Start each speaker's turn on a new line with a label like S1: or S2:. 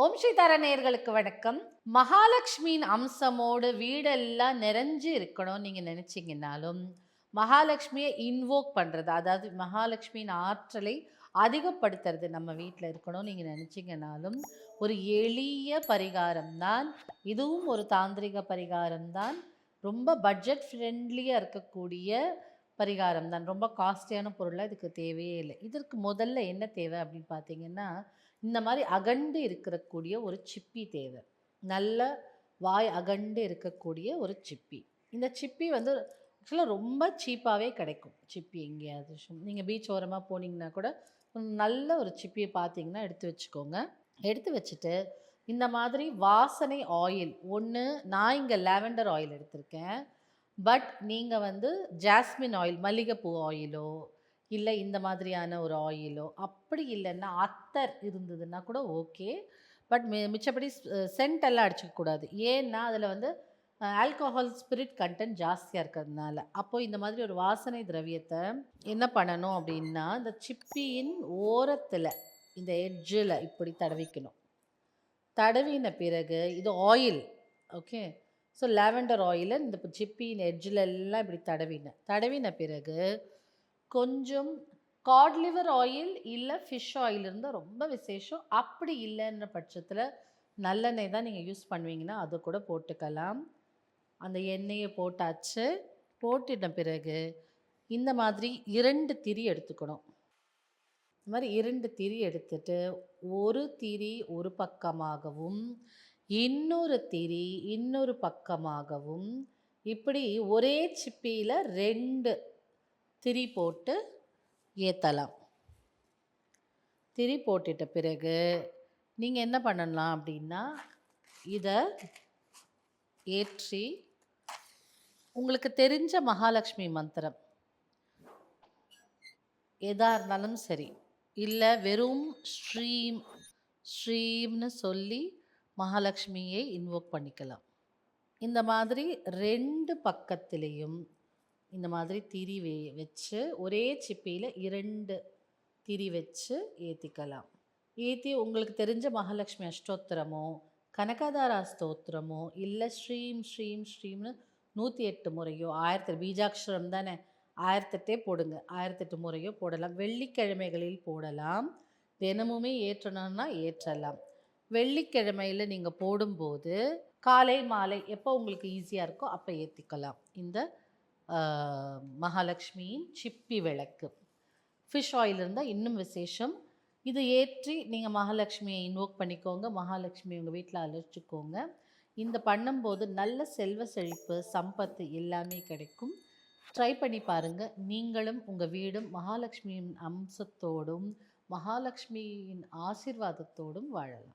S1: ஓம் ஸ்ரீ தர வணக்கம். மகாலட்சுமியின் அம்சமோடு வீடெல்லாம் நிறைஞ்சு இருக்கணும் நீங்கள் நினச்சிங்கனாலும் மகாலட்சுமியை இன்வோக் பண்ணுறது அதாவது மகாலட்சுமியின் ஆற்றலை அதிகப்படுத்துறது நம்ம வீட்டில் இருக்கணும் நீங்கள் நினச்சிங்கனாலும் ஒரு எளிய பரிகாரம் தான் இதுவும் ஒரு தாந்திரிக பரிகாரம் தான் ரொம்ப பட்ஜெட் ஃப்ரெண்ட்லியாக இருக்கக்கூடிய பரிகாரம் தான் ரொம்ப காஸ்ட்லியான பொருளாக இதுக்கு தேவையே இல்லை. இதற்கு முதல்ல என்ன தேவை அப்படின்னு பார்த்தீங்கன்னா இந்த மாதிரி அகண்டு இருக்கக்கூடிய ஒரு சிப்பி தேவை. நல்ல வாய் அகண்டு இருக்கக்கூடிய ஒரு சிப்பி. இந்த சிப்பி வந்து ஆக்சுவலாக ரொம்ப சீப்பாகவே கிடைக்கும் சிப்பி எங்கேயாவது. நீங்கள் பீச் ஓரமாக போனீங்கன்னா கூட நல்ல ஒரு சிப்பியை பார்த்தீங்கன்னா எடுத்து வச்சுக்கோங்க. எடுத்து வச்சுட்டு இந்த மாதிரி வாசனை ஆயில் ஒன்று நான் இங்கே லாவெண்டர் ஆயில் எடுத்திருக்கேன். பட் நீங்கள் வந்து ஜாஸ்மின் ஆயில் மல்லிகைப்பூ ஆயிலோ இல்லை இந்த மாதிரியான ஒரு ஆயிலோ அப்படி இல்லைன்னா அத்தர் இருந்ததுன்னா கூட ஓகே. பட் மி மிச்சப்படி சென்ட் எல்லாம் அடிச்சுக்கக்கூடாது ஏன்னா அதில் வந்து ஆல்கஹால் ஸ்பிரிட் கண்டென்ட் ஜாஸ்தியாக இருக்கிறதுனால. அப்போது இந்த மாதிரி ஒரு வாசனை திரவியத்தை என்ன பண்ணணும் அப்படின்னா இந்த சிப்பியின் ஓரத்தில் இந்த எட்ஜில் இப்படி தடவிக்கணும். தடவின பிறகு இது ஆயில் ஓகே? ஸோ லாவெண்டர் ஆயிலை இந்த சிப்பியின் எட்ஜில் எல்லாம் இப்படி தடவினேன் தடவின பிறகு கொஞ்சம் காட் லிவர் ஆயில் இல்லை ஃபிஷ் ஆயில் இருந்தால் ரொம்ப விசேஷம். அப்படி இல்லைன்ற பட்சத்தில் நல்லெண்ணெய் தான் நீங்கள் யூஸ் பண்ணுவீங்கன்னா அதை கூட போட்டுக்கலாம். அந்த எண்ணெயை போட்டாச்சு. போட்டுட்ட பிறகு இந்த மாதிரி இரண்டு திரி எடுத்துக்கணும். இந்த மாதிரி இரண்டு திரி எடுத்துட்டு ஒரு திரி ஒரு பக்கமாகவும் இன்னொரு திரி இன்னொரு பக்கமாகவும் இப்படி ஒரே சிப்பியில் ரெண்டு திரி போட்டு ஏற்றலாம் திரி போட்டுட்ட பிறகு நீங்கள் என்ன பண்ணலாம் அப்படின்னா இதை ஏற்றி உங்களுக்கு தெரிஞ்ச மகாலட்சுமி மந்திரம். எதாக இருந்தாலும் சரி. இல்லை வெறும் ஸ்ரீம் ஸ்ரீம்னு சொல்லி மகாலட்சுமியை இன்வோக் பண்ணிக்கலாம். இந்த மாதிரி ரெண்டு பக்கத்துலேயும் இந்த மாதிரி திரி வே வச்சு ஒரே சிப்பியில் இரண்டு திரி வச்சு ஏற்றிக்கலாம் ஏற்றி உங்களுக்கு தெரிஞ்ச மகாலட்சுமி அஷ்டோத்திரமோ கனகதாரா ஸ்தோத்திரமோ இல்லை ஸ்ரீம் ஸ்ரீம் ஸ்ரீம்னு நூற்றி எட்டு முறையோ ஆயிரத்தி பீஜாட்சரம் தானே ஆயிரத்தெட்டே போடுங்க. ஆயிரத்தெட்டு முறையோ போடலாம். வெள்ளிக்கிழமைகளில் போடலாம். தினமுமே ஏற்றணும்னா ஏற்றலாம். வெள்ளிக்கிழமையில் நீங்கள் போடும்போது காலை மாலை எப்போ உங்களுக்கு ஈஸியாக இருக்கோ அப்போ ஏற்றிக்கலாம் இந்த மகாலட்சுமியின் சிப்பி விளக்கு. ஃபிஷ் ஆயில் இருந்தால் இன்னும் விசேஷம். இது ஏற்றி நீங்கள் மகாலட்சுமியை இன்வோக் பண்ணிக்கோங்க. மகாலட்சுமி உங்கள் வீட்டில் அழைச்சிக்கோங்க. இந்த பண்ணும்போது நல்ல செல்வ செழிப்பு சம்பத்து எல்லாமே கிடைக்கும். ட்ரை பண்ணி பாருங்கள் நீங்களும் உங்கள் வீடும் மகாலட்சுமியின் அம்சத்தோடும் மகாலட்சுமியின் ஆசிர்வாதத்தோடும் வாழலாம்.